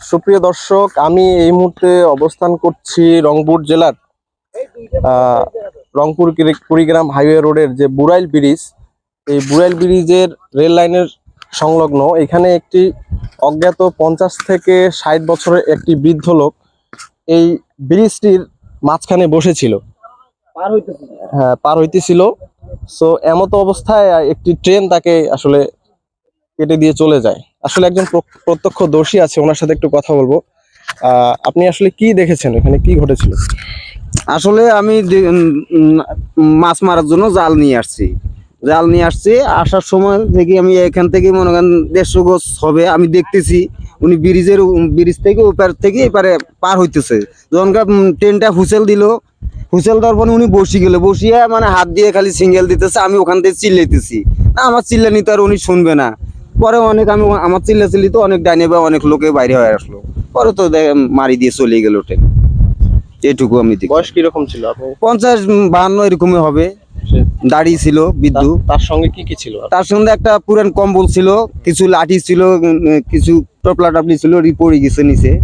সুপ্রিয় দর্শক আমি এই মুহূর্তে অবস্থান করছি রংপুর জেলার রংপুর কুড়ি- কুড়িগ্রাম হাইওয়ে রোডের যে বুড়াইল ব্রিজ এই বুড়াইল ব্রিজের রেল লাইনের সংলগ্ন। এখানে একটি অজ্ঞাত পঞ্চাশ থেকে ষাট বছরের একটি বৃদ্ধ লোক এই ব্রিজটির মাঝখানে বসেছিল। হ্যাঁ পার হইতেছিল। সো এমতো অবস্থায় একটি ট্রেন তাকে আসলে কেটে দিয়ে চলে যায়। আসলে একজন প্র- প্রত্যক্ষদর্শী আছে, ওনার সাথে একটু কথা বলব। আপনি আসলে কি দেখেছেন? এখানে কি ঘটেছিল? আসলে আমি মাছ মারার জন্য জাল নিয়ে আসছি। জাল নিয়ে আসছি, আসার সময় থেকে আমি এখান থেকে মনে করেন দেড়শো গোছ হবে, আমি দেখতেছি, উনি ব্রিজের ব্রিজ থেকে ওপার থেকে এপারে পার হইতেছে। যখন ট্রেনটা হুসেল দিল হুসেল দেওয়ার পরে উনি বসি গেল, বসিয়ে মানে হাত দিয়ে খালি সিঙ্গেল দিতেছে, আমি ওখান থেকে চিল্লাইতেছি। না, আমার চিল্লানি তো আর উনি শুনবে না। পরে অনেক আমি আমার চিল্লা চিল্লি তো অনেক ডাইনে বা অনেক লোকে বাইরে হয়ে আসলো। পরে তো মারি দিয়ে চলে গেল ট্রেন। এটুকু আমি দেখি। বয়স কীরকম ছিল পঞ্চাশ বাহান্ন এরকমই হবে। দাড়ি ছিল বিদ্যুৎ। তার- সঙ্গে কি কি ছিল? তার সঙ্গে একটা পুরান কম্বল ছিল কিছু লাঠি ছিল কিছু টপলা টাপলি ছিল রিপোর্ট পড়ে গেছে নিচে।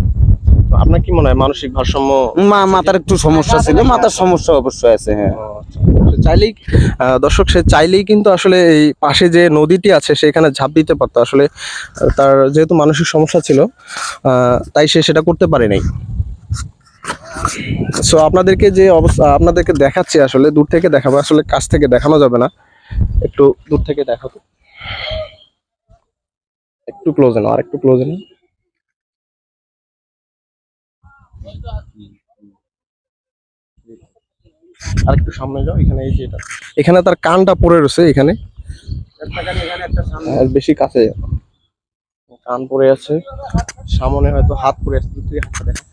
আপনার কি মনে হয় মানসিক ভারসাম্য মা মাথার একটু সমস্যা ছিল মাথার সমস্যা অবশ্যই আছে হ্যাঁ। আচ্ছা। চাইলেই দর্শক সে চাইলেই কিন্তু আসলে এই পাশে যে নদীটি আছে সেখানে ঝাঁপ দিতে পারতো। আসলে তার যেহেতু মানসিক সমস্যা ছিল তাই সে সেটা করতে পারে নাই। সো আপনাদেরকে যে অবস্থা আপনাদেরকে দেখাচ্ছি আসলে দূর থেকে দেখাবো। আসলে কাছ থেকে দেখানো যাবে না। একটু দূর থেকে দেখাবো। একটু ক্লোজে নাও আর একটু ক্লোজে নাও। আর একটু সামনে যাও, এখানে এই যে এটা। এখানে তার কানটা পড়ে রয়েছে, এখানে। আর বেশি কাছে কান পড়ে আছে, সামনে হয়তো হাত পরে আছে দুটি হাতটা দেখা